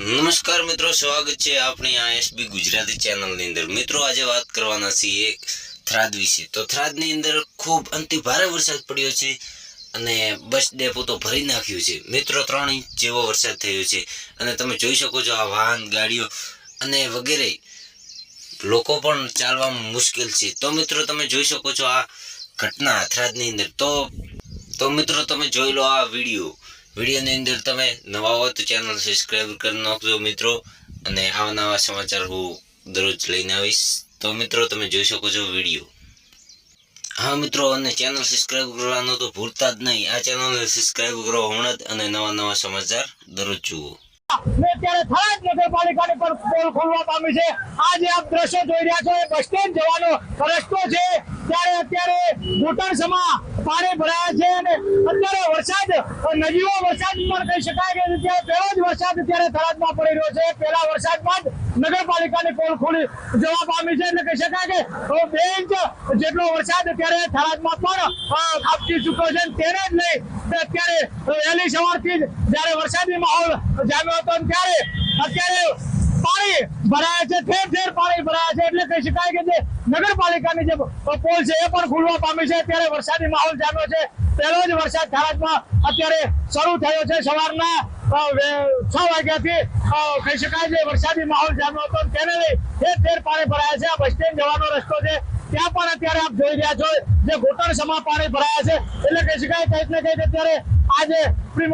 નમસ્કાર મિત્રો, સ્વાગત છે આપણી આ એસબી ગુજરાતી ચેનલની અંદર. મિત્રો, આજે વાત કરવાના છીએ થરાદ વિશે. તો થરાદની અંદર ખૂબ અંતિ ભારે વરસાદ પડ્યો છે અને બસ ડેપો તો ભરી નાખ્યું છે. મિત્રો, ત્રણ ઇંચ જેવો વરસાદ થયો છે અને તમે જોઈ શકો છો આ વાહન, ગાડીઓ અને વગેરે લોકો પણ ચાલવામાં મુશ્કેલ છે. તો મિત્રો, તમે જોઈ શકો છો આ ઘટના થરાદની અંદર. તો તો મિત્રો, તમે જોઈ લો આ વીડિયો. વિડીયોની અંદર તમે નવા હો તો ચેનલ સબસ્ક્રાઈબ કરી નાખજો મિત્રો. અને આવા નવા સમાચાર હું દરરોજ લઈને આવીશ. તો મિત્રો, તમે જોઈ શકો છો વીડિયો. હા મિત્રો, અને ચેનલ સબસ્ક્રાઈબ કરવાનું તો ભૂલતા જ નહીં. આ ચેનલને સબસ્ક્રાઈબ કરો હમણાં જ અને નવા નવા સમાચાર દરરોજ જુઓ. ને ત્યારે થરાદ જોઈ રહ્યા છો, એ બસ રસ્તો છે. ત્યારે અત્યારે ઘૂંટણસમાં પાણી ભરાયા છે અને અત્યારે વરસાદ નજીવો વરસાદ પણ કહી શકાય કે વરસાદ અત્યારે થરાદમાં પડી રહ્યો છે. પહેલા વરસાદમાં જ નગરપાલિકાની પોલ ખોલી જવાબ પામી છે એટલે કહી શકાય કે બે ઇંચ જેટલો વરસાદ અત્યારે થરાદમાં પણ ખાબકી ચૂક્યો છે તેને જ લઈ અત્યારે વહેલી સવારથી જ જ્યારે વરસાદી માહોલ જામ્યો હતો ત્યારે અત્યારે પાણી ભરાયા છે, ઠેર ઠેર પાણી ભરાયા છે એટલે કહી શકાય કે જે નગરપાલિકાની જે પોલ છે એ પણ ખુલવા પામી છે. અત્યારે વરસાદી માહોલ જામ્યો છે. પહેલો જ વરસાદ થરાદમાં અત્યારે શરૂ થયો છે સવારના છ વાગ્યાથી કહી શકાય છે, વરસાદી માહોલ જામ્યો હતો. તેને લઈ ઠેર ઠેર પાણી ભરાયા છે. આ બસ સ્ટેન્ડ જવાનો રસ્તો છે. ત્યાં પણ અત્યારે આપ જોઈ રહ્યા છો, જે ઘૂંટણ સમા પાણી ભરાયા છે. એટલે કહી શકાય કંઈક ને કંઈક અત્યારે આ જે પ્રી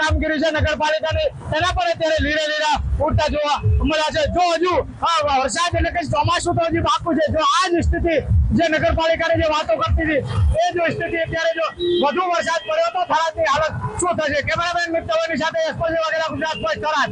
કામગીરી છે નગરપાલિકાની. એના પર અત્યારે લીરે લીરા ઉડતા જોવા મળ્યા છે. જો હજુ વરસાદ એટલે કે ચોમાસું તો હજી બાકી છે. જો આ જ સ્થિતિ જે નગરપાલિકાની જે વાતો કરતી હતી, એ જો સ્થિતિ અત્યારે જો વધુ વરસાદ પડ્યો તો થરાદની હાલત શું થશે? કેમેરામેન મિત્રોની સાથે એસપોજી વગેરે ગુજરાત પર થરાદ.